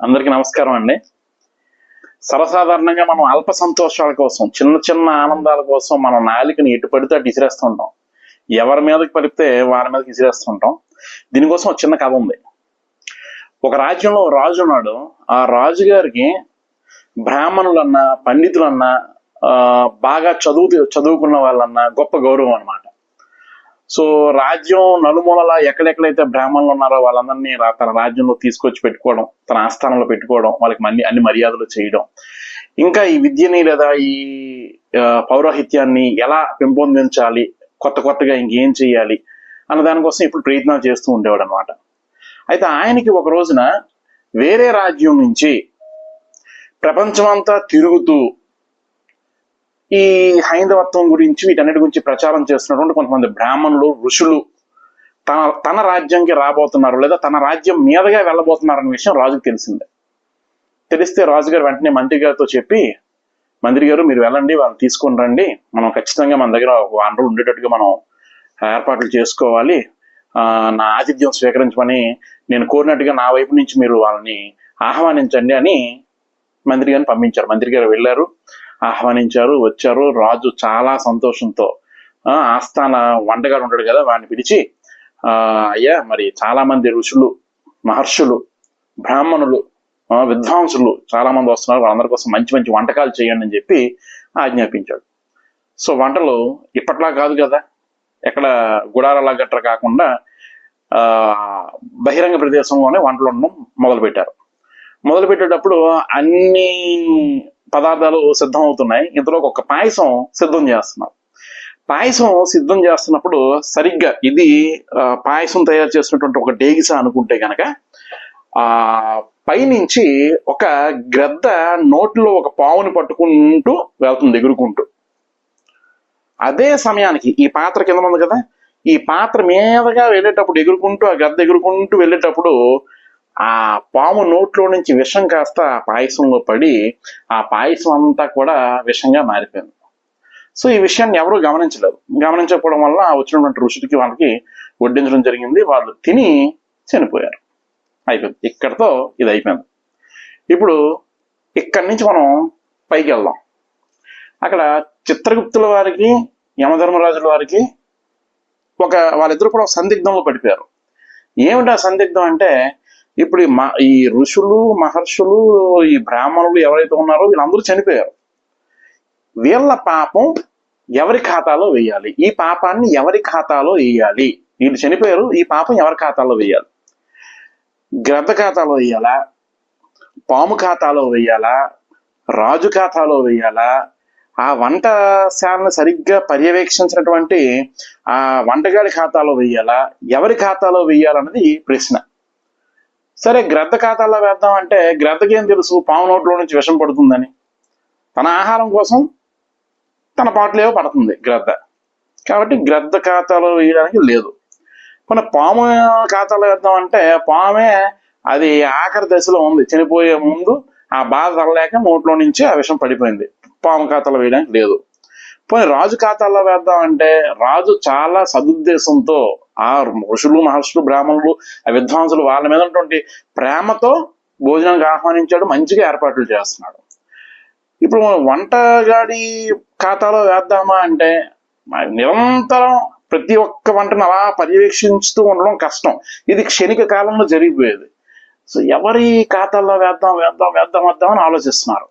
అందరికీ నమస్కారం అండి. సర్వసాధారణంగా మనం అల్ప సంతోషాల కోసం చిన్న చిన్న ఆనందాల కోసం మనం నాలికని ఎటు పడితే అటు ఇసిరేస్తుంటాం. ఎవరి మీదకి పడితే వారి మీదకి ఇసిరేస్తుంటాం. దీనికోసం ఒక చిన్న కథ ఉంది. ఒక రాజ్యంలో ఒక రాజు ఉన్నాడు. ఆ రాజు గారికి బ్రాహ్మణులన్నా పండితులన్నా ఆ, బాగా చదువు చదువుకున్న వాళ్ళన్నా గొప్ప గౌరవం అన్నమాట. సో రాజ్యం నలుమూలలా ఎక్కడెక్కడైతే బ్రాహ్మణులు ఉన్నారో వాళ్ళందరినీ తన రాజ్యంలో తీసుకొచ్చి పెట్టుకోవడం తన ఆస్థానంలో పెట్టుకోవడం వాళ్ళకి మన్ని అన్ని మర్యాదలు చేయడం. ఇంకా ఈ విద్యని లేదా ఈ పౌరోహిత్యాన్ని ఎలా పెంపొందించాలి కొత్త కొత్తగా ఇంకేం చేయాలి అన్న దానికోసం ఇప్పుడు ప్రయత్నాలు చేస్తూ ఉండేవాడు అనమాట అయితే ఆయనకి ఒక రోజున వేరే రాజ్యం నుంచి ప్రపంచమంతా తిరుగుతూ ఈ హైందవత్వం గురించి వీటన్నిటి గురించి ప్రచారం చేస్తున్నటువంటి కొంతమంది బ్రాహ్మణులు ఋషులు తన తన రాజ్యంకి రాబోతున్నారు లేదా తన రాజ్యం మీదగా వెళ్ళబోతున్నారు అనే విషయం రాజుకు తెలిసిందే. తెలిస్తే రాజుగారు వెంటనే మంత్రి గారితో చెప్పి మంత్రి గారు మీరు వెళ్ళండి వాళ్ళని తీసుకొని రండి. మనం ఖచ్చితంగా మన దగ్గర ఒక వనరులు ఉండేటట్టుగా మనం ఏర్పాట్లు చేసుకోవాలి. నా ఆతిథ్యం స్వీకరించమని నేను కోరినట్టుగా నా వైపు నుంచి మీరు వాళ్ళని ఆహ్వానించండి అని మంత్రి గారిని పంపించారు. మంత్రి గారు వెళ్ళారు. ఆహ్వానించారు వచ్చారు. రాజు చాలా సంతోషంతో ఆస్థాన వంటగాడు ఉంటాడు కదా వాడిని పిలిచి అయ్యా మరి చాలా మంది ఋషులు మహర్షులు బ్రాహ్మణులు విద్వాంసులు చాలా మంది వస్తున్నారు. వాళ్ళందరి కోసం మంచి మంచి వంటకాలు చేయండి అని చెప్పి ఆజ్ఞాపించాడు. సో వంటలు ఇప్పట్లా కాదు కదా. ఎక్కడ గుడారాల గట్ర కాకుండా బహిరంగ ప్రదేశంలోనే వంటలు ఉండడం మొదలుపెట్టారు. మొదలుపెట్టేటప్పుడు అన్ని పదార్థాలు సిద్ధం అవుతున్నాయి ఇందులో ఒక పాయసం సిద్ధం చేస్తున్నారు పాయసం సిద్ధం చేస్తున్నప్పుడు సరిగ్గా ఇది పాయసం తయారు చేసినటువంటి ఒక డేగిస అనుకుంటే కనుక ఆ పైనుంచి ఒక గ్రద్ద నోట్లో ఒక పావుని పట్టుకుంటూ వెళ్తుంది ఎగురుకుంటూ. అదే సమయానికి ఈ పాత్ర కింద ఉంది కదా ఈ పాత్ర మీదగా వెళ్ళేటప్పుడు ఎగురుకుంటూ ఆ గద్ద ఎగురుకుంటూ వెళ్ళేటప్పుడు ఆ పాము నోట్లో నుంచి విషం కాస్త ఆ పాయసంలో పడి ఆ పాయసం అంతా కూడా విషంగా మారిపోయింది. సో ఈ విషయాన్ని ఎవరూ గమనించలేదు. గమనించకపోవడం వల్ల ఆ వచ్చినటువంటి ఋషుడికి వాళ్ళకి వడ్డించడం జరిగింది. వాళ్ళు తిని చనిపోయారు. అయిపోయింది. ఇక్కడతో ఇది అయిపోయింది. ఇప్పుడు ఇక్కడి నుంచి మనం పైకి వెళ్దాం. అక్కడ చిత్రగుప్తుల వారికి యమధర్మరాజుల వారికి ఒక వాళ్ళిద్దరు కూడా సందిగ్ధంలో పడిపోయారు. ఏమిటి ఆ సందిగ్ధం అంటే ఇప్పుడు ఈ మ- ఈ ఋషులు మహర్షులు ఈ బ్రాహ్మణులు ఎవరైతే ఉన్నారో వీళ్ళందరూ చనిపోయారు. వీళ్ళ పాపం ఎవరి ఖాతాలో వేయాలి? ఈ పాపాన్ని ఎవరి ఖాతాలో వేయాలి? వీళ్ళు చనిపోయారు ఈ పాపం ఎవరి ఖాతాలో వేయాలి? గ్రద్ద ఖాతాలో వేయాలా? పాము ఖాతాలో వేయాలా? రాజు ఖాతాలో వేయాలా? ఆ వంటశాలను సరిగ్గా పర్యవేక్షించినటువంటి ఆ వంటగాడి ఖాతాలో వేయాలా? ఎవరి ఖాతాలో వేయాలన్నది ప్రశ్న. సరే గ్రద్ద ఖాతాలో వేద్దాం అంటే గ్రద్దకేం తెలుసు పాము నోట్లో నుంచి విషం పడుతుందని. తన ఆహారం కోసం తన పాటలేవో పడుతుంది గ్రద్ద. కాబట్టి గ్రద్ద ఖాతాలో వేయడానికి లేదు. మన పాము ఖాతాలో వేద్దాం అంటే పామే అది ఆఖరి దశలో ఉంది. చనిపోయే ముందు ఆ బాధ తరలేక నోట్లో నుంచి ఆ విషం పడిపోయింది. పాము ఖాతాలో వేయడానికి లేదు. పోనీ రాజు ఖాతాలో వేద్దామంటే రాజు చాలా సదుద్దేశంతో ఆ ఋషులు మహర్షులు బ్రాహ్మణులు ఆ విద్వాంసులు వాళ్ళ మీద ఉన్నటువంటి ప్రేమతో భోజనానికి ఆహ్వానించాడు మంచిగా ఏర్పాట్లు చేస్తున్నాడు. ఇప్పుడు వంటగాడి ఖాతాలో వేద్దామా అంటే నిరంతరం ప్రతి ఒక్క వంటను అలా పర్యవేక్షిస్తూ ఉండడం కష్టం. ఇది క్షణిక కాలంలో జరిగిపోయేది. సో ఎవరి ఖాతాల్లో వేద్దాం వేద్దాం వేద్దాం వేద్దాం అని ఆలోచిస్తున్నారు.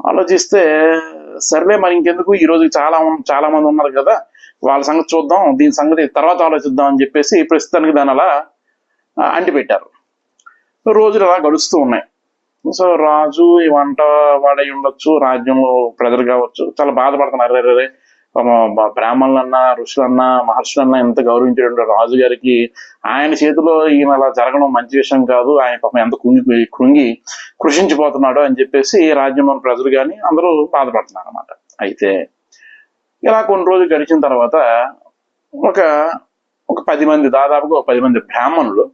ఆలోచిస్తే సర్లే మరి ఇంకెందుకు? ఈ రోజు చాలా చాలా మంది ఉన్నారు కదా వాళ్ళ సంగతి చూద్దాం దీని సంగతి తర్వాత ఆలోచిద్దాం అని చెప్పేసి ప్రస్తుతానికి దాని అలా అంటిపెట్టారు. రోజులు అలా గడుస్తూ ఉన్నాయి. సో రాజు ఈ వంట వాడై ఉండొచ్చు రాజ్యంలో ప్రజలు కావచ్చు చాలా బాధపడుతున్నారు. అరే రే బ్రాహ్మణులన్నా ఋషులన్నా మహర్షులన్నా ఎంత గౌరవించేటువంటి రాజు గారికి ఆయన చేతిలో ఈయన అలా జరగడం మంచి విషయం కాదు. ఆయన పాపం ఎంత కుంగి కృంగి కృషించిపోతున్నాడు అని చెప్పేసి రాజ్యంలోని ప్రజలు కానీ అందరూ బాధపడుతున్నారు అనమాట అయితే ఇలా కొన్ని రోజులు గడిచిన తర్వాత ఒక ఒక పది మంది దాదాపుగా ఒక పది మంది బ్రాహ్మణులు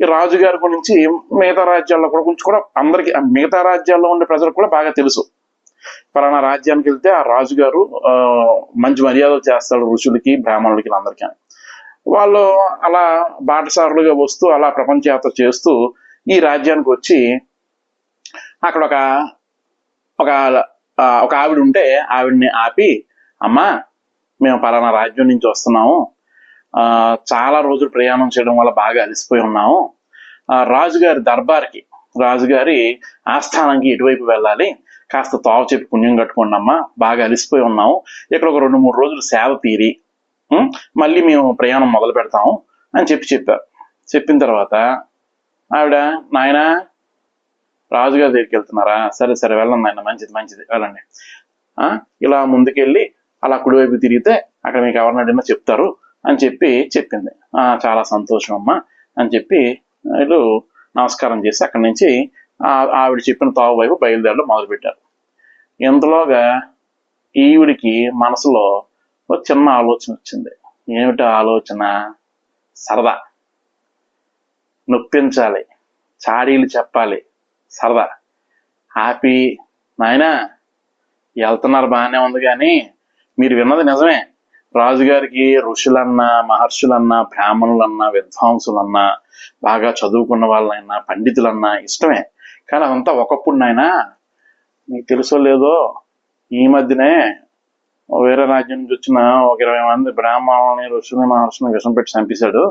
ఈ రాజుగారి గురించి మిగతా రాజ్యాల్లో కూడా గురించి కూడా అందరికి మిగతా రాజ్యాల్లో ఉండే ప్రజలకు కూడా బాగా తెలుసు. ఫలానా రాజ్యానికి వెళ్తే ఆ రాజుగారు మంచి మర్యాదలు చేస్తాడు ఋషులకి బ్రాహ్మణులకి అందరికీ వాళ్ళు అలా బాటసారులుగా వస్తూ అలా ప్రపంచయాత్ర చేస్తూ ఈ రాజ్యానికి వచ్చి అక్కడ ఒక ఒక ఒక ఆవిడ ఉంటే ఆవిడ్ని ఆపి అమ్మా మేము పలానా రాజ్యం నుంచి వస్తున్నాము. చాలా రోజులు ప్రయాణం చేయడం వల్ల బాగా అలసిపోయి ఉన్నాము. రాజుగారి దర్బార్కి రాజుగారి ఆస్థానంకి ఎటువైపు వెళ్ళాలి? కాస్త తోవ చెప్పి పుణ్యం కట్టుకోండి అమ్మా బాగా అలిసిపోయి ఉన్నాము ఇక్కడ ఒక రెండు మూడు రోజులు సేవ తీరి మళ్ళీ మేము ప్రయాణం మొదలు పెడతాము అని చెప్పి చెప్పారు. చెప్పిన తర్వాత ఆవిడ నాయన రాజుగారి దగ్గరికి వెళ్తున్నారా? సరే సరే వెళ్ళండి నాయన మంచిది మంచిది వెళ్ళండి. ఇలా ముందుకెళ్ళి అలా కుడివైపు తిరిగితే అక్కడ మీకు ఎవరిని అడిగినా చెప్తారు అని చెప్పి చెప్పింది. చాలా సంతోషం అమ్మా అని చెప్పి వీళ్ళు నమస్కారం చేసి అక్కడి నుంచి ఆవిడ చెప్పిన తావు వైపు బయలుదేరడం మొదలుపెట్టారు. ఇంతలోగా ఈవిడికి మనసులో ఒక చిన్న ఆలోచన వచ్చింది. ఏమిటి ఆలోచన? సరదా. నొప్పించాలి. చాడీలు చెప్పాలి. సరదా. హ్యాపీ. నాయనా వెళ్తున్నారు బాగానే ఉంది కానీ మీరు విన్నది నిజమే. రాజుగారికి ఋషులన్నా మహర్షులన్నా బ్రాహ్మణులన్నా విద్వాంసులన్నా బాగా చదువుకున్న వాళ్ళైనా పండితులన్నా ఇష్టమే. కానీ అదంతా ఒకప్పుడు నాయనా మీకు తెలుసో లేదో ఈ మధ్యనే వేరే రాజ్యం నుంచి వచ్చిన ఒక ఇరవై మంది బ్రాహ్మణుని ఋషుని మహర్షుని విషం పెట్టి చంపేశాడు.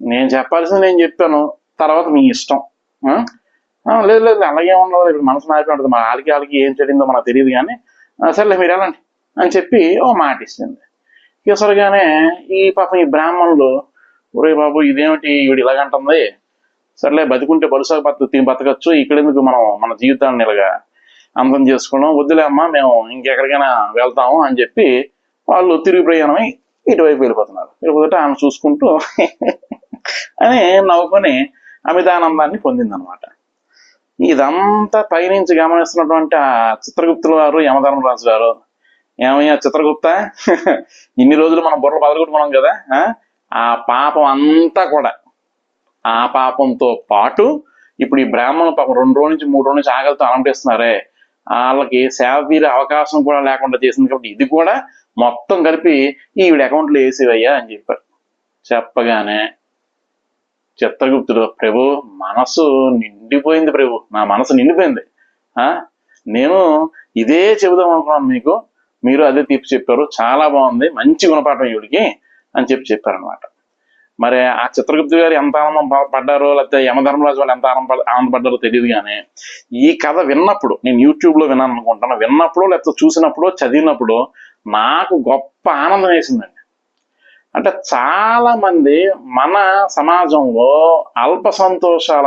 నేను చెప్పాల్సింది నేను చెప్పాను. తర్వాత మీ ఇష్టం. లేదు లేదు అలాగే ఉండదు ఇప్పుడు మనసు మారిపోయి ఉంటుంది. మా వాళ్ళకి వాళ్ళకి ఏం చెడిందో మనకు తెలియదు కానీ సరేలే సర్లే మీరు వెళ్ళండి అని చెప్పి ఓ మాట ఇస్తుంది ఈసరిగానే ఈ పాపం ఈ బ్రాహ్మణులు ఒరే బాబు ఇదేమిటి? వీడు ఇలాగంటుంది సర్లే బతికుంటే బలుసాగ బతు తిని బతకచ్చు. ఇక్కడెందుకు మనం మన జీవితాన్ని ఇలాగా అందం చేసుకోవడం వద్దులే అమ్మా మేము ఇంకెక్కడికైనా వెళ్తాము అని చెప్పి వాళ్ళు తిరిగి ప్రయాణమై ఇటువైపు వెళ్ళిపోతున్నారు. వెళ్ళిపోతే ఆమె చూసుకుంటూ అని నవ్వుకొని అమితానందాన్ని పొందిందనమాట. ఇదంతా పైనుంచి గమనిస్తున్నటువంటి ఆ చిత్రగుప్తుల వారు యమధర్మరాజు గారు ఏమయ్యా చిత్రగుప్త? ఇన్ని రోజులు మనం బుర్రలు బదలగొట్టుకున్నాం కదా ఆ? పాపం అంతా కూడా ఆ పాపంతో పాటు ఇప్పుడు ఈ బ్రాహ్మణులు పాపం రెండు రోజుల నుంచి మూడు రోజుల నుంచి ఆకలితో అలంటిస్తున్నారే వాళ్ళకి సేవ తీరే అవకాశం కూడా లేకుండా చేసింది కాబట్టి ఇది కూడా మొత్తం కలిపి ఈవిడ అకౌంట్లో వేసేవయ్యా అని చెప్పారు. చెప్పగానే చిత్రగుప్తుడు ప్రభు మనసు నిండిపోయింది ప్రభు నా మనసు నిండిపోయింది ఆ? నేను ఇదే చెబుదాం అనుకున్నాను మీకు మీరు అదే తీర్పు చెప్పారు చాలా బాగుంది మంచి గుణపాఠం ఈవిడికి అని చెప్పి చెప్పారనమాట మరి ఆ చిత్రగుప్తు గారు ఎంత ఆనందం పడ్డారో లేకపోతే యమధర్మరాజు వాళ్ళు ఎంత ఆనంద ఆనందపడ్డారో తెలియదు కానీ ఈ కథ విన్నప్పుడు నేను యూట్యూబ్లో విన్నాను అనుకుంటాను విన్నప్పుడు లేకపోతే చూసినప్పుడు చదివినప్పుడు నాకు గొప్ప ఆనందం వేసిందండి. అంటే చాలా మంది మన సమాజంలో అల్ప సంతోషాల